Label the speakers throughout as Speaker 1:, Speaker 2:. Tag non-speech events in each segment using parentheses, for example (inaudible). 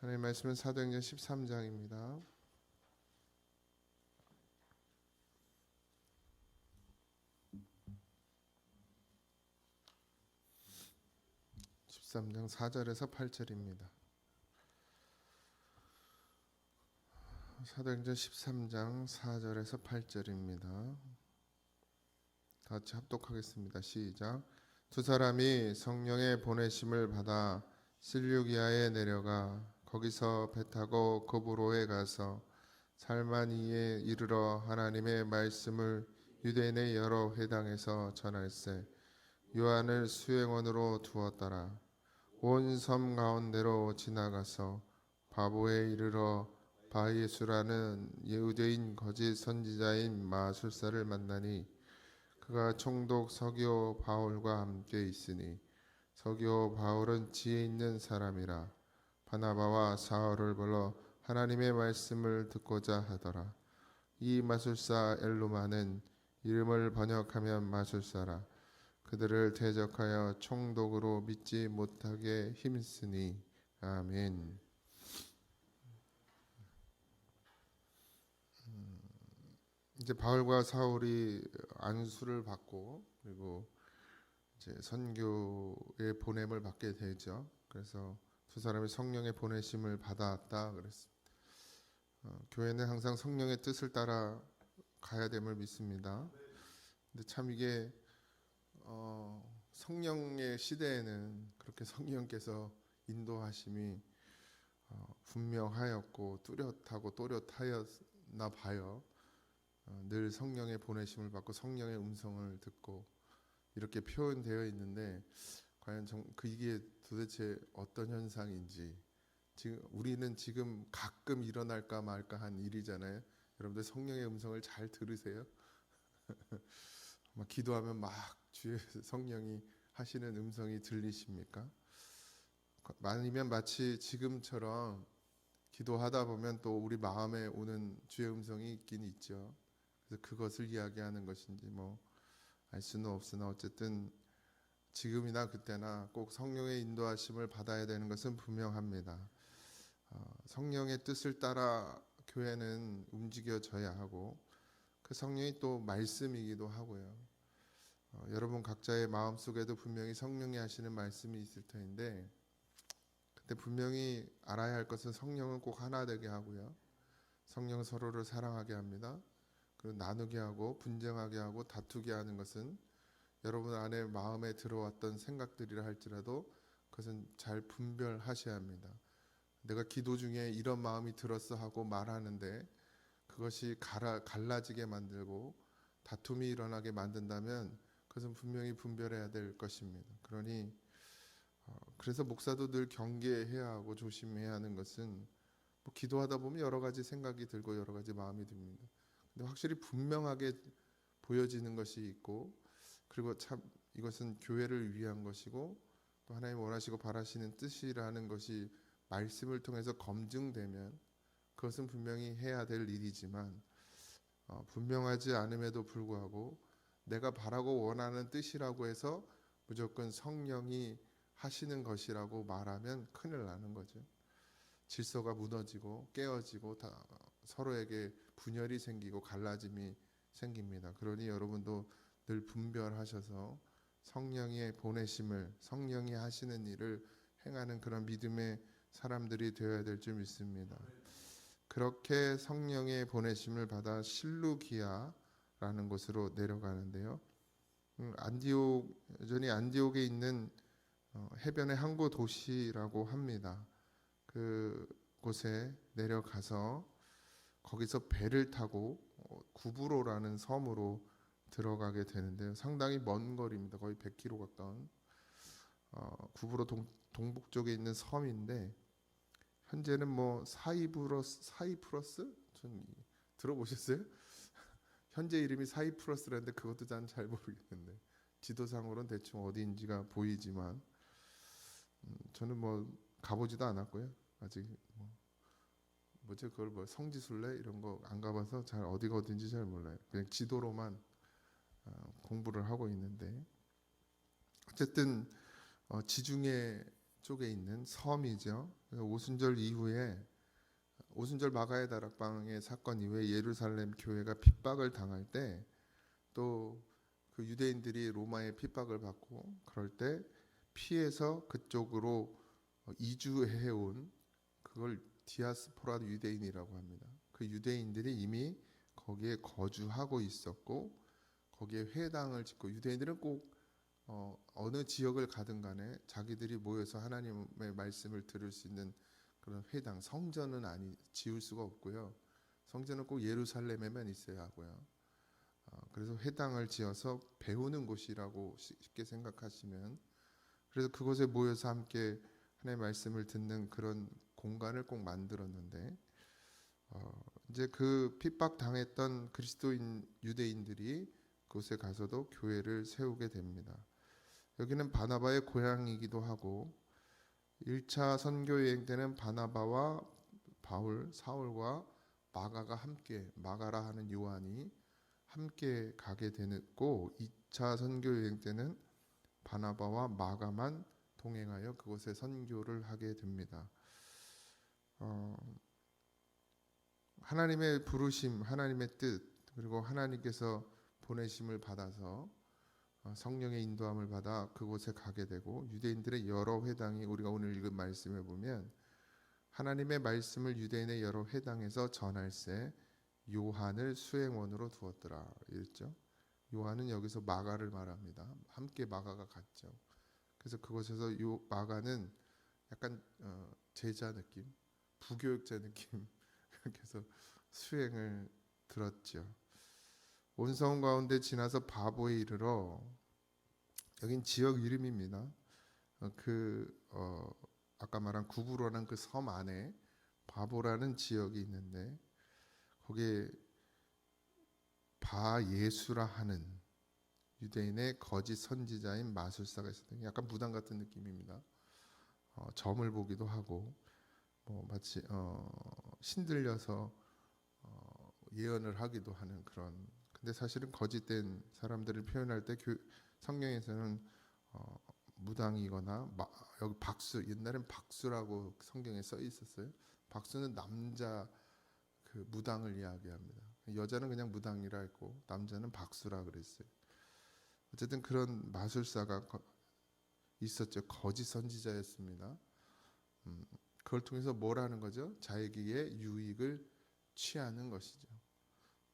Speaker 1: 하나님 말씀은 사도행전 13장입니다. (13장) (4절에서 8절입니다) 사도행전 13장 4절에서 8절입니다. 다 같이 합독하겠습니다. 시작. 두 사람이 성령의 보내심을 받아 실루기아에 내려가 거기서 배 타고 고브로에 가서 살마니에 이르러 하나님의 말씀을 유대인의 여러 회당에서 전할세. 요한을 수행원으로 두었더라. 온 섬 가운데로 지나가서 바보에 이르러 바예수라는 예우대인 거짓 선지자인 마술사를 만나니 그가 총독 서기오 바울과 함께 있으니 서기오 바울은 지혜 있는 사람이라 바나바와 사울을 불러 하나님의 말씀을 듣고자 하더라. 이 마술사 엘루마는 이름을 번역하면 마술사라. 그들을 대적하여 총독으로 믿지 못하게 힘쓰니 아멘. 음, 이제 바울과 사울이 안수를 받고 그리고 이제 선교의 보냄을 받게 되죠. 그래서 두 사람이 성령의 보내심을 받았다 그랬습니다. 어, 교회는 항상 성령의 뜻을 따라 가야 됨을 믿습니다. 근데 참 이게 어, 성령의 시대에는 그렇게 성령께서 인도하심이 어, 분명하였고 뚜렷하고 또렷하였나 봐요. 어, 늘 성령의 보내심을 받고 성령의 음성을 듣고 이렇게 표현되어 있는데 과연 정, 그 이게 도대체 어떤 현상인지 지금 우리는 지금 가끔 일어날까 말까 한 일이잖아요. 여러분들 성령의 음성을 잘 들으세요. (laughs) 막 기도하면 막 주의 성령이 하시는 음성이 들리십니까? 아니면 마치 지금처럼 기도하다 보면 또 우리 마음에 오는 주의 음성이 있긴 있죠. 그래서 그것을 이야기하는 것인지 뭐 알 수는 없으나 어쨌든 지금이나 그때나 꼭 성령의 인도하심을 받아야 되는 것은 분명합니다. 어, 성령의 뜻을 따라 교회는 움직여져야 하고 그 성령이 또 말씀이기도 하고요. 어, 여러분 각자의 마음 속에도 분명히 성령이 하시는 말씀이 있을 터인데 그때 분명히 알아야 할 것은 성령은 꼭 하나 되게 하고요. 성령은 서로를 사랑하게 합니다. 그리고 나누게 하고 분쟁하게 하고 다투게 하는 것은 여러분 안에 마음에 들어왔던 생각들이라 할지라도 그것은 잘 분별하셔야 합니다. 내가 기도 중에 이런 마음이 들었어 하고 말하는데 그것이 갈아, 갈라지게 만들고 다툼이 일어나게 만든다면 그것은 분명히 분별해야 될 것입니다. 그러니 어, 그래서 목사도 늘 경계해야 하고 조심해야 하는 것은 뭐 기도하다 보면 여러 가지 생각이 들고 여러 가지 마음이 듭니다. 근데 확실히 분명하게 보여지는 것이 있고 그리고 참 이것은 교회를 위한 것이고 또 하나님 원하시고 바라시는 뜻이라는 것이 말씀을 통해서 검증되면 그것은 분명히 해야 될 일이지만 어, 분명하지 않음에도 불구하고 내가 바라고 원하는 뜻이라고 해서 무조건 성령이 하시는 것이라고 말하면 큰일 나는 거죠. 질서가 무너지고 깨어지고 다 서로에게 분열이 생기고 갈라짐이 생깁니다. 그러니 여러분도 늘 분별하셔서 성령의 보내심을 성령이 하시는 일을 행하는 그런 믿음의 사람들이 되어야 될 줄 믿습니다. 그렇게 성령의 보내심을 받아 실루기아라는 곳으로 내려가는데요. 음, 안디옥 여전히 안디옥에 있는 어, 해변의 항구 도시라고 합니다. 그 곳에 내려가서 거기서 배를 타고 어, 구브로라는 섬으로 들어가게 되는데요. 상당히 먼 거리입니다. 거의 100km 가까운 어, 구브로 동, 동북 쪽에 있는 섬인데 현재는 뭐 사이프러스 사이프러스 전 들어보셨어요? (laughs) 현재 이름이 사이프러스라는데 그것도 난 잘 모르겠는데 지도상으로는 대충 어디인지가 보이지만 음, 저는 뭐 가보지도 않았고요. 아직 뭐 뭐지 그걸 뭐 성지순례 이런 거 안 가봐서 잘 어디가 어딘지 잘 몰라요. 그냥 지도로만 어, 공부를 하고 있는데 어쨌든 어, 지중해 쪽에 있는 섬이죠. 오순절 이후에 오순절 마가의 다락방의 사건 이후에 예루살렘 교회가 핍박을 당할 때 또 그 유대인들이 로마의 핍박을 받고 그럴 때 피해서 그쪽으로 어, 이주해 온 그걸 디아스포라 유대인이라고 합니다. 그 유대인들이 이미 거기에 거주하고 있었고 거기에 회당을 짓고 유대인들은 꼭 어, 어느 지역을 가든 간에 자기들이 모여서 하나님의 말씀을 들을 수 있는 그런 회당 성전은 아니 지을 수가 없고요. 성전은 꼭 예루살렘에만 있어야 하고요. 어, 그래서 회당을 지어서 배우는 곳이라고 쉬- 쉽게 생각하시면 그래서 그곳에 모여서 함께 하나님의 말씀을 듣는 그런 공간을 꼭 만들었는데 어, 이제 그 핍박 당했던 그리스도인 유대인들이 그곳에 가서도 교회를 세우게 됩니다. 여기는 바나바의 고향이기도 하고 1차 선교 여행 때는 바나바와 바울, 사울과 마가가 함께 마가라 하는 요한이 함께 가게 되고 2차 선교 여행 때는 바나바와 마가만 동행하여 그곳에 선교를 하게 됩니다. 어, 하나님의 부르심, 하나님의 뜻, 그리고 하나님께서 보내심을 받아서 어, 성령의 인도함을 받아 그곳에 가게 되고 유대인들의 여러 회당이 우리가 오늘 읽은 말씀에 보면 하나님의 말씀을 유대인의 여러 회당에서 전할세 요한을 수행원으로 두었더라 이랬죠. 요한은 여기서 마가를 말합니다. 함께 마가가 갔죠. 그래서 그곳에서 요 마가는 약간 어, 제자 느낌, 부교육자 느낌 (laughs) 해서 수행을 들었죠. 온성 가운데 지나서 바보에 이르러 여긴 지역 이름입니다. 어, 그 어, 아까 말한 구부로라는 그 섬 안에 바보라는 지역이 있는데 거기에 바 예수라 하는 유대인의 거짓 선지자인 마술사가 있었던 약간 무당 같은 느낌입니다. 어, 점을 보기도 하고 뭐 마치 어, 신들려서 어, 예언을 하기도 하는 그런 근데 사실은 거짓된 사람들을 표현할 때 교, 성경에서는 어, 무당이거나 마, 여기 박수 옛날엔 박수라고 성경에 써 있었어요. 박수는 남자 그 무당을 이야기합니다. 여자는 그냥 무당이라 했고 남자는 박수라 그랬어요. 어쨌든 그런 마술사가 거- 있었죠. 거짓 선지자였습니다. 음, 그걸 통해서 뭘 하는 거죠? 자기의 유익을 취하는 것이죠.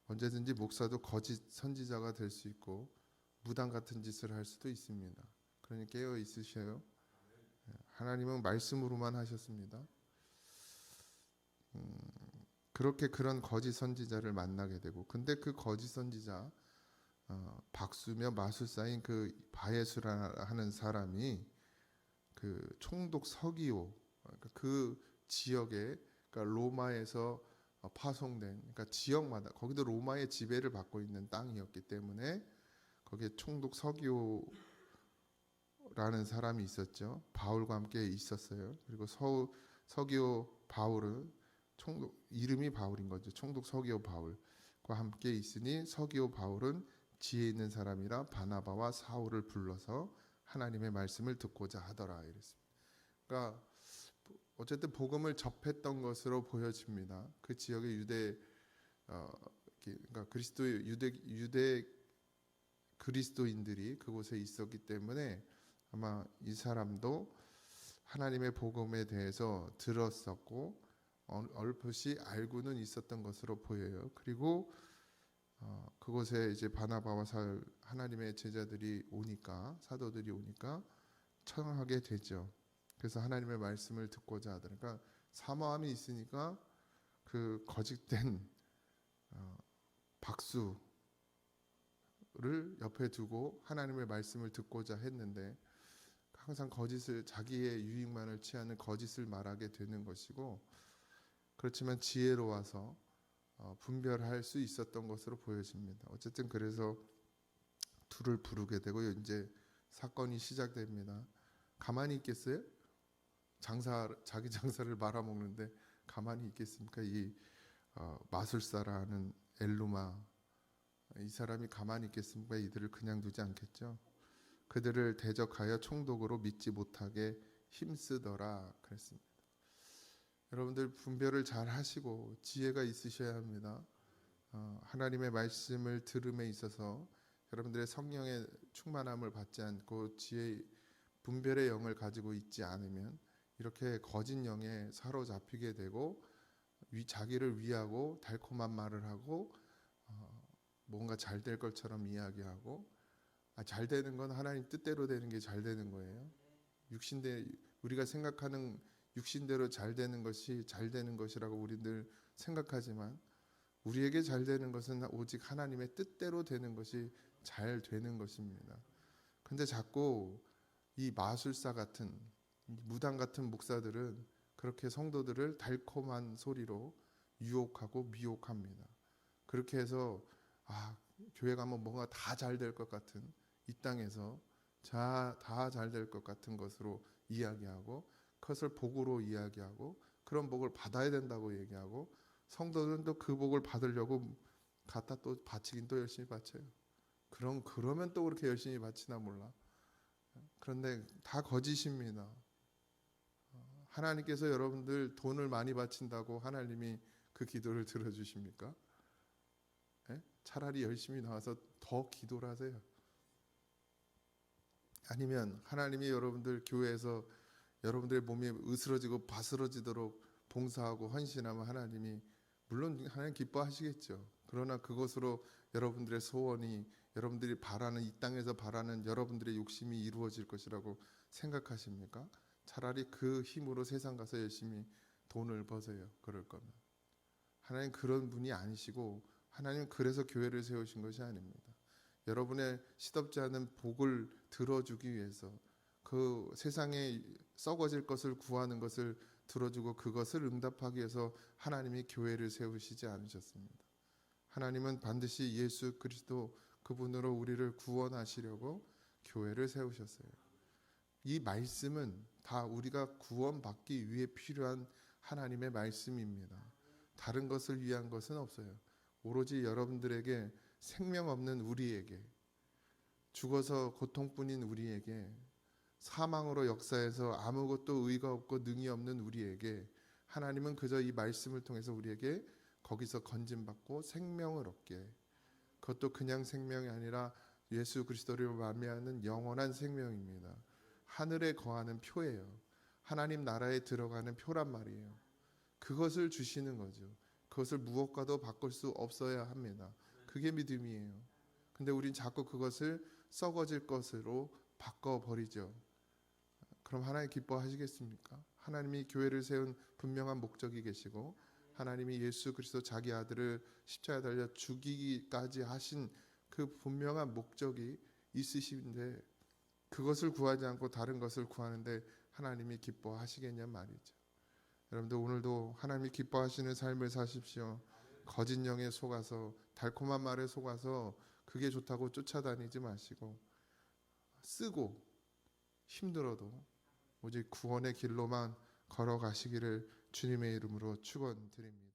Speaker 1: 언제든지 목사도 거짓 선지자가 될 수 있고 무당 같은 짓을 할 수도 있습니다. 그러니 깨어 있으셔요. 예, 하나님은 말씀으로만 하셨습니다. 음, 그렇게 그런 거짓 선지자를 만나게 되고, 근데 그 거짓 선지자 어, 박수며 마술사인 그 바예수라 하는 사람이 그 총독 서기오 그러니까 그 지역에 그러니까 로마에서 어, 파송된 그러니까 지역마다 거기도 로마의 지배를 받고 있는 땅이었기 때문에 거기에 총독 서기오라는 사람이 있었죠. 바울과 함께 있었어요. 그리고 서 서기오 바울은 총독 이름이 바울인 거죠. 총독 서기오 바울과 함께 있으니 서기오 바울은 지혜 있는 사람이라 바나바와 사울을 불러서 하나님의 말씀을 듣고자 하더라 이랬습니다. 그러니까 어쨌든 복음을 접했던 것으로 보여집니다. 그 지역의 유대 어, 그러니까 그리스도 유대 유대 그리스도인들이 그곳에 있었기 때문에 아마 이 사람도 하나님의 복음에 대해서 들었었고 얼- 얼핏이 알고는 있었던 것으로 보여요. 그리고 어, 그곳에 이제 바나바와 사울 하나님의 제자들이 오니까 사도들이 오니까 청하게 되죠. 그래서 하나님의 말씀을 듣고자 하더라. 그러니까 사모함이 있으니까 그 거짓된 어, 박수를 옆에 두고 하나님의 말씀을 듣고자 했는데 항상 거짓을 자기의 유익만을 취하는 거짓을 말하게 되는 것이고 그렇지만 지혜로워서 어, 분별할 수 있었던 것으로 보여집니다. 어쨌든 그래서 둘을 부르게 되고 이제 사건이 시작됩니다. 가만히 있겠어요? 장사 자기 장사를 말아먹는데 가만히 있겠습니까? 이 어, 마술사라는 엘루마 이 사람이 가만히 있겠습니까? 이들을 그냥 두지 않겠죠. 그들을 대적하여 총독으로 믿지 못하게 힘쓰더라 그랬습니다. 여러분들 분별을 잘 하시고 지혜가 있으셔야 합니다. 어, 하나님의 말씀을 들음에 있어서 여러분들의 성령의 충만함을 받지 않고 지혜 분별의 영을 가지고 있지 않으면 이렇게 거짓 영에 사로잡히게 되고 위, 자기를 위하고 달콤한 말을 하고 어, 뭔가 잘 될 것처럼 이야기하고 아, 잘 되는 건 하나님 뜻대로 되는 게 잘 되는 거예요. 육신대 우리가 생각하는 육신대로 잘 되는 것이 잘 되는 것이라고 우리들 생각하지만 우리에게 잘 되는 것은 오직 하나님의 뜻대로 되는 것이 잘 되는 것입니다. 근데 자꾸 이 마술사 같은 이 무당 같은 목사들은 그렇게 성도들을 달콤한 소리로 유혹하고 미혹합니다. 그렇게 해서 아 교회 가면 뭔가 다 잘 될 것 같은 이 땅에서 다 잘 될 것 같은 것으로 이야기하고 그것을 복으로 이야기하고 그런 복을 받아야 된다고 얘기하고 성도들은 또 그 복을 받으려고 갖다 또 바치긴 또 열심히 바쳐요. 그럼 그러면 또 그렇게 열심히 바치나 몰라. 그런데 다 거짓입니다. 하나님께서 여러분들 돈을 많이 바친다고 하나님이 그 기도를 들어주십니까? 예? 차라리 열심히 나와서 더 기도를 하세요. 아니면 하나님이 여러분들 교회에서 여러분들의 몸이 으스러지고 바스러지도록 봉사하고 헌신하면 하나님이 물론 하나님 기뻐하시겠죠. 그러나 그것으로 여러분들의 소원이 여러분들이 바라는 이 땅에서 바라는 여러분들의 욕심이 이루어질 것이라고 생각하십니까? 차라리 그 힘으로 세상 가서 열심히 돈을 버세요. 그럴 거면 하나님 그런 분이 아니시고 하나님 그래서 교회를 세우신 것이 아닙니다. 여러분의 시덥지 않은 복을 들어주기 위해서 그 세상에 썩어질 것을 구하는 것을 들어주고 그것을 응답하기 위해서 하나님이 교회를 세우시지 않으셨습니다. 하나님은 반드시 예수 그리스도 그분으로 우리를 구원하시려고 교회를 세우셨어요. 이 말씀은 다 우리가 구원받기 위해 필요한 하나님의 말씀입니다. 다른 것을 위한 것은 없어요. 오로지 여러분들에게 생명 없는 우리에게 죽어서 고통뿐인 우리에게 사망으로 역사해서 아무것도 의가 없고 능이 없는 우리에게 하나님은 그저 이 말씀을 통해서 우리에게 거기서 건진받고 생명을 얻게 그것도 그냥 생명이 아니라 예수 그리스도를 말미암는 영원한 생명입니다. 하늘에 거하는 표예요. 하나님 나라에 들어가는 표란 말이에요. 그것을 주시는 거죠. 그것을 무엇과도 바꿀 수 없어야 합니다. 그게 믿음이에요. 근데 우린 자꾸 그것을 썩어질 것으로 바꿔 버리죠. 그럼 하나님 기뻐하시겠습니까? 하나님이 교회를 세운 분명한 목적이 계시고 하나님이 예수 그리스도 자기 아들을 십자가에 달려 죽이기까지 하신 그 분명한 목적이 있으신데 그것을 구하지 않고 다른 것을 구하는데 하나님이 기뻐하시겠냐 말이죠. 여러분들 오늘도 하나님이 기뻐하시는 삶을 사십시오. 거짓 영에 속아서 달콤한 말에 속아서 그게 좋다고 쫓아다니지 마시고 쓰고 힘들어도 오직 구원의 길로만 걸어가시기를 주님의 이름으로 축원드립니다.